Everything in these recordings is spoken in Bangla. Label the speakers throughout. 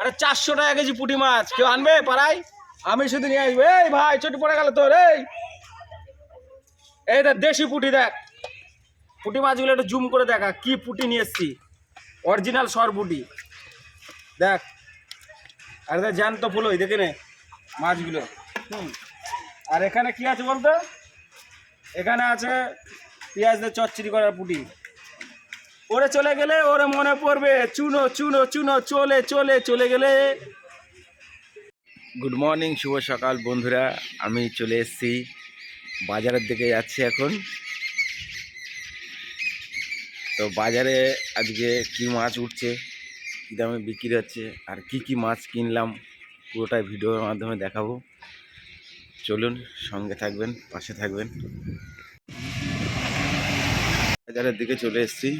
Speaker 1: আরে চারশো টাকা কেজি পুঁটি মাছ। কেউ আনবে পাড়ায়? আমি শুধু নিয়ে আসব। এই ভাই, ছোট পড়ে গেল তোর, এই। এই দেখ, দেশি পুঁটি দেখ। পুঁটি মাছগুলো একটু জুম করে দেখা, কি পুঁটি নিয়ে এসছি। অরিজিনাল সর পুঁটি। দেখ। আর দেখ, জ্যান্ত ফুল ওই দেখে নে মাছগুলো। আর এখানে কি আছে বলতো? এখানে আছে পেঁয়াজ দিয়ে চচ্চড়ি করার পুঁটি। ওরে চলে গেলে ওরে মনে পড়বে। চুনো চুনো চুনো, চলে চলে চলে গেলে। গুড মর্নিং শুভ সকাল বন্ধুরা। আমি চলে এসেছি। বাজারের দিকে যাচ্ছি এখন। তো বাজারে আজকে কি মাছ উঠছে, কী দামে বিক্রি হচ্ছে, আর কি কি মাছ কিনলাম, পুরোটাই ভিডিওর মাধ্যমে দেখাবো। চলুন, সঙ্গে থাকবেন, পাশে থাকবেন। বাজারের দিকে চলে এসেছি।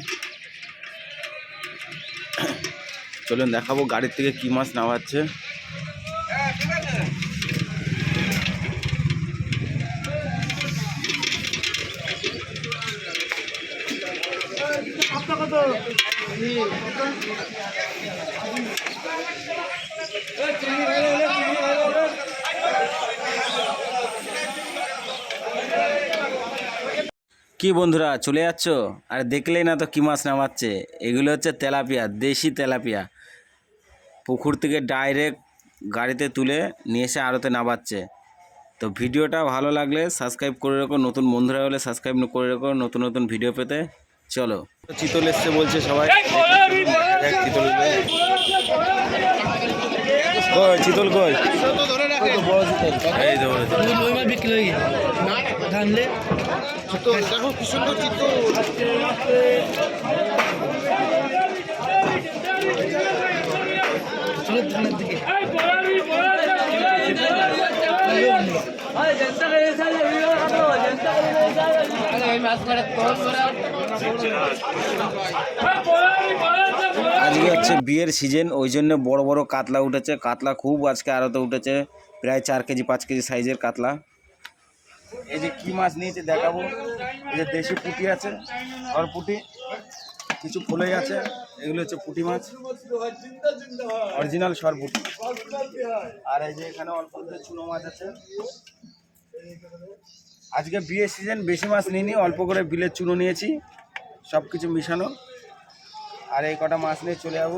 Speaker 1: চলুন দেখাবো গাড়ির থেকে কি মাছ নামাচ্ছে। কি বন্ধুরা, চলে যাচ্ছ? আর দেখলেই না তো কি মাছ নামাচ্ছে। এগুলো হচ্ছে তেলাপিয়া, দেশি তেলাপিয়া। পুকুর থেকে ডাইরেক্ট গাড়িতে তুলে নিয়ে এসে আড়তে নামাচ্ছে। তো ভিডিওটা ভালো লাগলে সাবস্ক্রাইব করে রাখো নতুন বন্ধুরা হলে সাবস্ক্রাইব করে রাখো নতুন নতুন ভিডিও পেতে চলো। চিতল এসছে বলছে সবাই। চিতল কই চিতল কই? এই তো বড় চিতল।
Speaker 2: ওই মাছ বিক্রি হয়ে গেছে
Speaker 3: দেখো কি সুন্দর চিত্র
Speaker 2: চলো ধানের দিকে।
Speaker 1: আজকে হচ্ছে বিয়ের সিজন ওই জন্য বড় বড় কাতলা উঠেছে। কাতলা খুব আজকে আরতে উঠেছে। প্রায় চার কেজি, পাঁচ কেজি সাইজের কাতলা। এই যে কি মাছ নিয়েছে দেখাবো। এই যে দেশি পুঁটি আছে আর পুঁটি কিছু ফুলেই আছে এগুলো হচ্ছে পুঁটি মাছ। অরিজিনাল সর পুঁটি আর এই যে এখানে অল্প চুনো মাছ আছে। আজকে বিয়ের সিজন বেশি মাছ নিইনি, অল্প করে বিলের চুনো নিয়েছি। সব কিছু মিশানো। আর এই কটা মাছ নিয়ে চলে যাব।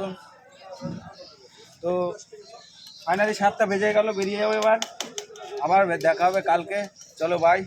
Speaker 1: তো ফাইনালি সাতটা বেজে গেল, বেরিয়ে যাব এবার। আবার দেখা হবে কালকে। চলো বাই